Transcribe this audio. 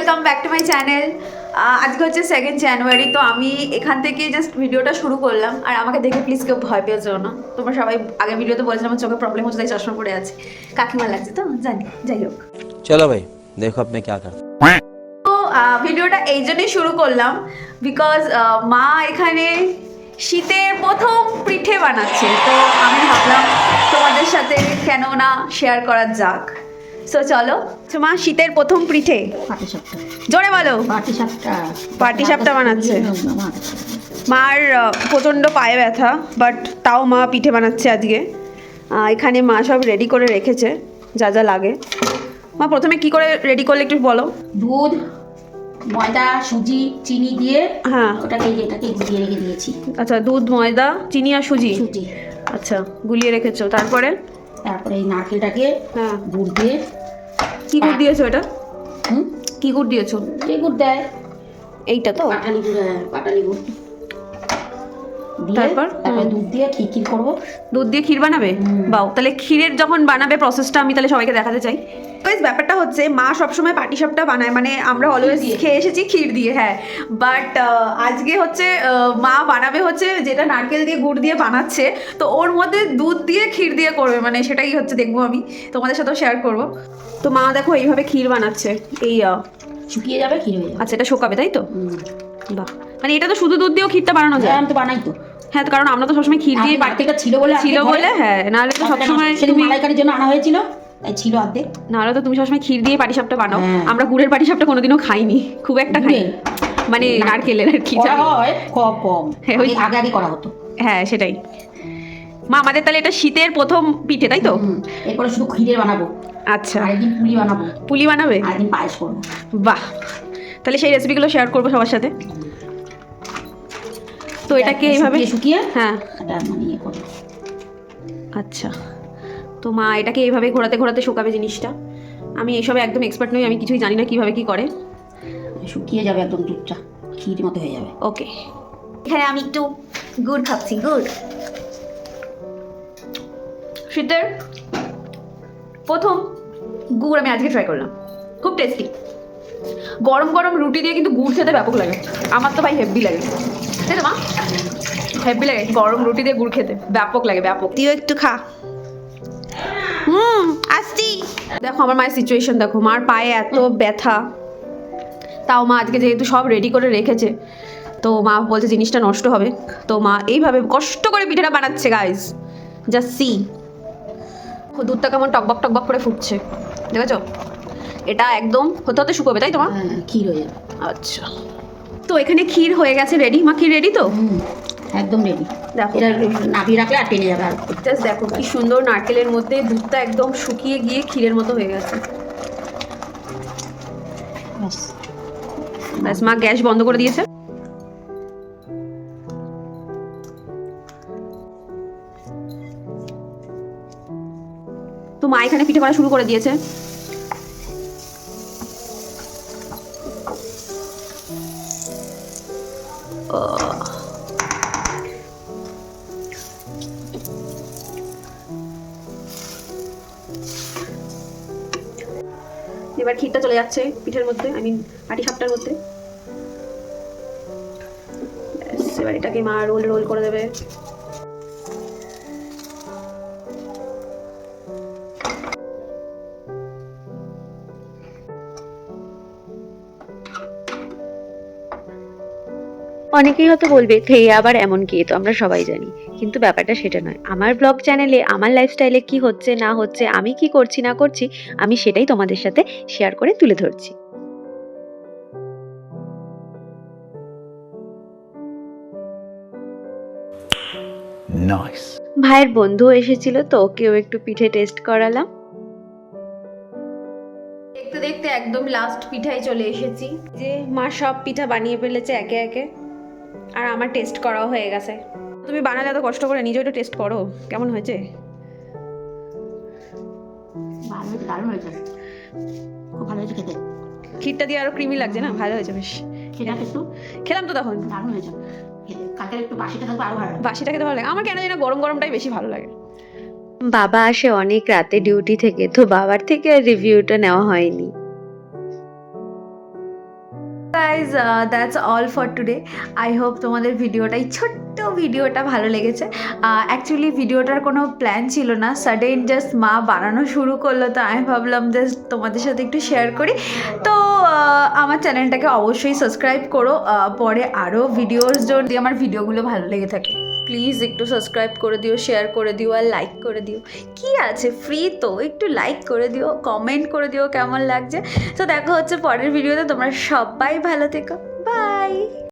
Welcome back to my channel আজকে হচ্ছে second জানুয়ারি তো আমি এখান থেকে জাস্ট ভিডিওটা শুরু করলাম। আর আমাকে দেখে প্লিজ কেউ ভয় পেয়ে যাও না। তোমরা সবাই আগে ভিডিওতে বলেছিলাম চোখে প্রবলেম হচ্ছে তাই চশমা পড়ে আছে। কাকিমা লাগছে তো? জানি যাই হোক। চলো ভাই দেখো আপনি কি আকার। তো ভিডিওটা এই জন্যই শুরু করলাম বিকজ মা এখানে শীতের প্রথম পিঠে বানাচ্ছে। তো আমি ভাবলাম তোমাদের সাথে কেন না শেয়ার করা যাক। সো চলো মা শীতের প্রথম পিঠে। জোরে বলো। পাটি সাপটা পাটি সাপটা বানাচ্ছে। মার প্রচণ্ড পায়ে ব্যথা বাট তাও মা পিঠে বানাচ্ছে আজকে। এখানে মা সব রেডি করে রেখেছে যা যা লাগে। মা প্রথমে কি করে রেডি করলে একটু বলো? দুধ ময়দা সুজি চিনি দিয়ে হ্যাঁ। ওটাকে এটাকে গুলিয়ে রেখে দিয়েছি। আচ্ছা দুধ ময়দা চিনি আর সুজি? সুজি। আচ্ছা গুলিয়ে রেখেছো। তারপরে? তারপরে এই নারকেলটাকে হ্যাঁ। গুড় দিয়ে কি গুড় দিয়েছ এটা? হুম? কি গুড় দিয়েছ? যে গুড় দেয়? এইটা তো। পাটালি গুড় হ্যাঁ, পাটালি গুড়। তারপর? তারপরে দুধ দিয়ে খিরখির করব। দুধ দিয়ে ক্ষীর বানাবে। বাও তাহলে ক্ষীরের যখন বানাবে প্রসেসটা আমি তাহলে সবাইকে দেখাতে চাই। গাইস ব্যাপারটা হচ্ছে মা সবসময় পাটিসাপটা বানায় মানে আমরা অলওয়েজ খেয়ে এসেছি ক্ষীর দিয়ে হ্যাঁ। বাট আজকে হচ্ছে মা বানাবে হচ্ছে যেটা নারকেল দিয়ে গুড় দিয়ে বানাচ্ছে তো ওর মধ্যে দুধ দিয়ে ক্ষীর দিয়ে করবে মানে সেটাই হচ্ছে দেখব আমি। তোমাদের সাথেও শেয়ার করব। তো মা দেখো এইভাবে ক্ষীর বানাচ্ছে এই শুকিয়ে যাবে ক্ষীর আচ্ছা এটা শোকাবে তাই তো? বাহ। মানে এটা তো শুধু দুধ দিয়েও ক্ষীরটা বানানো হ্যাঁ, যায় আমি তো বানাই তো। হ্যাঁ তো কারণ আমরা তো সবসময় ক্ষীর দিয়ে নারকেলটা ছিল বলে ছিল বলে হ্যাঁ নাহলে তো সবসময় মালাইকারির জন্য আনা হয়েছিল তাই ছিল অর্ধেক নাহলে তো তুমি সবসময় ক্ষীর দিয়ে পাটিসাপটা বানাও। হ্যাঁ। আমরা গুড়ের পাটিসাপটা কোনোদিনও খাইনি। খুব একটা খাই মানে নারকেলের আর কি হয় কম কম। হ্যাঁ, ওই- আগে- আগে করা হতো। হ্যাঁ সেটাই। মা আমাদের তাহলে এটা শীতের প্রথম পিঠে তাই তো। এরপরে শুধু ক্ষীরের বানাবো। আচ্ছা। আরেকদিন পুলি বানাবো। পুলি বানাবে? আরেকদিন পায়েস করব। বাহ। তাহলে সেই রেসিপিগুলো শেয়ার করব সবার সাথে। তো এটাকে এইভাবে শুকিয়ে হ্যাঁ। ইয়ে আচ্ছা। তো মা এটাকে এইভাবে ঘোরাতে ঘোরাতে শুকাবে জিনিসটা। আমি এইসবে একদম এক্সপার্ট নই আমি কিছুই জানি না কীভাবে কি করে। শুকিয়ে যাবে একদম দুধটা ক্ষীর মতো হয়ে যাবে। ওকে। এখানে আমি একটু গুড় খাচ্ছি গুড়। শীতের প্রথম গুড় আমি আজকে ট্রাই করলাম। খুব টেস্টি গরম গরম রুটি দিয়ে কিন্তু গুড় খেতে ব্যাপক লাগে। আমার তো ভাই হেভি লাগে। তাই তো হেভি লাগে গরম রুটি দিয়ে গুড় খেতে। ব্যাপক লাগে ব্যাপক। তুইও একটু খা। হুম আসছি। দেখো আমার মায়ের সিচুয়েশন দেখো মার পায়ে এত ব্যথা। তাও মা আজকে যেহেতু সব রেডি করে রেখেছে তো মা বলছে জিনিসটা নষ্ট হবে। তো মা এইভাবে কষ্ট করে পিঠেটা বানাচ্ছে গাইজ যা সি দুধটা কেমন টকবক টকবক করে ফুটছে। দেখেছ? এটা একদম হতে হতে শুকোবে তাই তোমার হ্যাঁ ক্ষীর হয়ে যাবে। আচ্ছা। তো এখানে ক্ষীর হয়ে গেছে রেডি মা ক্ষীর রেডি তো? একদম রেডি দেখো। এটা নাবিয়ে রাখলে আর টেনে যাবে আর জাস্ট দেখো কি সুন্দর নারকেলের মধ্যে দুধটা একদম শুকিয়ে গিয়ে ক্ষীরের মতো হয়ে গেছে। ব্যাস। মা গ্যাস বন্ধ করে দিয়েছে। তো মা এখানে পিঠে করা শুরু করে দিয়েছে। এবার ক্ষীরটা চলে যাচ্ছে পিঠের মধ্যে আই মিন পাটি সাপটার মধ্যে। এবার এটাকে মা রোল রোল করে দেবে। অনেকেই হয়তো বলবে খেয়ে আবার এমন কি? তো আমরা সবাই জানি। কিন্তু ব্যাপারটা সেটা নয়। আমার ব্লগ চ্যানেলে আমার লাইফস্টাইলে কি হচ্ছে না হচ্ছে আমি কি করছি না করছি আমি সেটাই তোমাদের সাথে শেয়ার করে তুলে ধরছি। ভাইয়ের বন্ধু এসেছিল তো ওকেও একটু পিঠে টেস্ট করালাম। দেখতে দেখতে একদম লাস্ট পিঠায় চলে এসেছি। যে মা সব পিঠা বানিয়ে ফেলেছে একে একে আর আমার টেস্ট করাও হয়ে গেছে। তুমি বানালে এত কষ্ট করে নিজে একটু টেস্ট করো। কেমন হয়েছে? ভালো হয়েছে দারুণ হয়েছে। খুব ভালো হয়েছে খেতে। ক্ষীরটা দিয়ে আরও ক্রিমি লাগছে না? ভালো হয়েছে বেশ। সেটা একটু খেলাম তো তখন। দারুণ হয়েছে। কালকে একটু বাসিটা থাকবে আরও ভালো বাসিটা খেতে ভালো লাগে। আমার কেন জানি গরম গরমটাই বেশি ভালো লাগে। বাবা আসে অনেক রাতে ডিউটি থেকে তো বাবার থেকে আর রিভিউটা নেওয়া হয়নি। Guys that's all for today I hope তোমাদের ভিডিওটা এই ছোট্ট ভিডিওটা ভালো লেগেছে। অ্যাকচুয়ালি ভিডিওটার কোনো প্ল্যান ছিল না। সাডেন জাস্ট মা বানানো শুরু করল, তো আমি ভাবলাম জাস্ট তোমাদের সাথে একটু শেয়ার করি। তো আমার চ্যানেলটাকে অবশ্যই সাবস্ক্রাইব করো। পরে আরও ভিডিওর যদি আমার ভিডিওগুলো ভালো লেগে থাকে প্লিজ একটু সাবস্ক্রাইব করে দিও শেয়ার করে দিও আর লাইক করে দিও। কি আছে? ফ্রি তো, একটু লাইক করে দিও কমেন্ট করে দিও কেমন লাগছে। তো দেখা হচ্ছে পরের ভিডিওতে তোমরা সবাই ভালো থেকো।